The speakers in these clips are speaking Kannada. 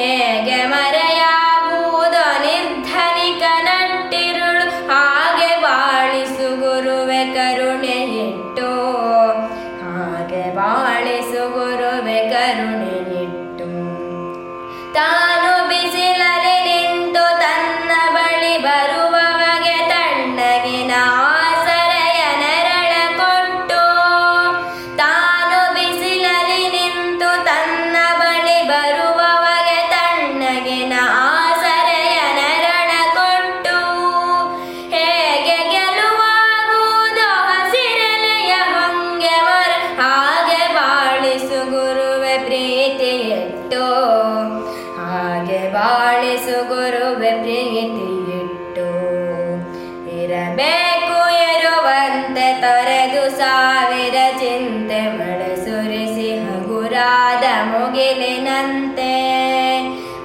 ಹೇಗೆ ಮರೆಯಾಗುವುದು? ನಿರ್ಧನಿಕ ನಟ್ಟಿರುಳು ಹಾಗೆ ಬಾಳಿಸು ಗುರುವೆ ಕರುಣೆ ಇಟ್ಟು. ಹಾಗೆ ಬಾಳಿಸು ಗುರುವೆ ಕರುಣೆ ಇಟ್ಟು. ತಾನು ಗುರುವೆ ಪ್ರೀತಿಯಿಟ್ಟು ಇರಬೇಕು ಇರುವಂತೆ ತೊರೆದು ಸಾವಿರ ಚಿಂತೆ ಮಳೆ ಸುರಿಸಿ ಹಗುರಾದ ಮುಗಿಲಿನಂತೆ.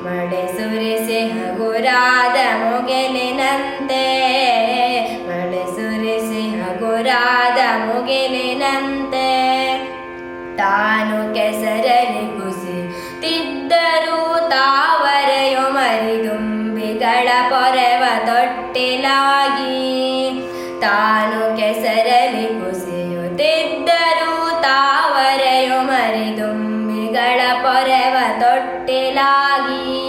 ಮಡೆ ಸುರಿಸಿ ಹಗುರಾದ ಮುಗಿಲಿನಂತೆ. ಮಡೆ ಸುರಿಸಿ ಹಗುರಾದ ಮುಗಿಲಿನಂತೆ. ತಾನು ಕೆಸರಲ್ಲಿ ತಾನು ಕೆಸರಲ್ಲಿ ಕುಸಿಯುತ್ತಿದ್ದರು ತಾವರೆಯು ಮರಿದುಂಬಿಗಳ ಪೊರೆವ ತೊಟ್ಟಿಲಾಗಿ.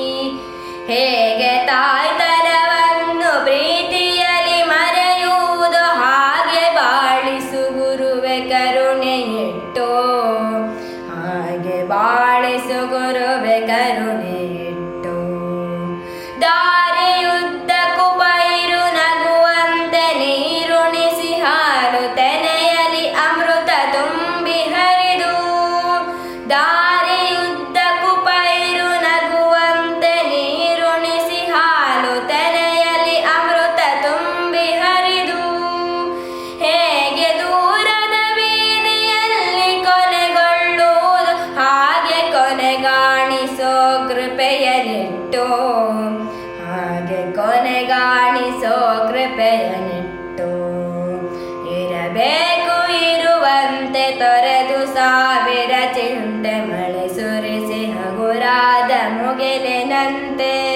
ಹೇಗೆ ತಾಯ್ತನವನ್ನು ಪ್ರೀತಿಯಲ್ಲಿ ಮರೆಯುವುದು ಹಾಗೆ ಬಾಳಿಸು ಗುರುವೆ ಕರುಣೆ ಇಟ್ಟು ಹಾಗೆ ಬಾಳಿಸು ಕೃಪೆಯನಿಟ್ಟು ಹಾಗೆ ಕೊನೆಗಾಣಿಸೋ ಕೃಪೆಯನಿಟ್ಟು ಇರಬೇಕು ಇರುವಂತೆ ತೊರೆದು ಸಾವಿರ ಚಿಂತೆ ಮಳೆ ಸುರಿಸಿ ಹಗುರಾದ ಮುಗಿಲಿನಂತೆ.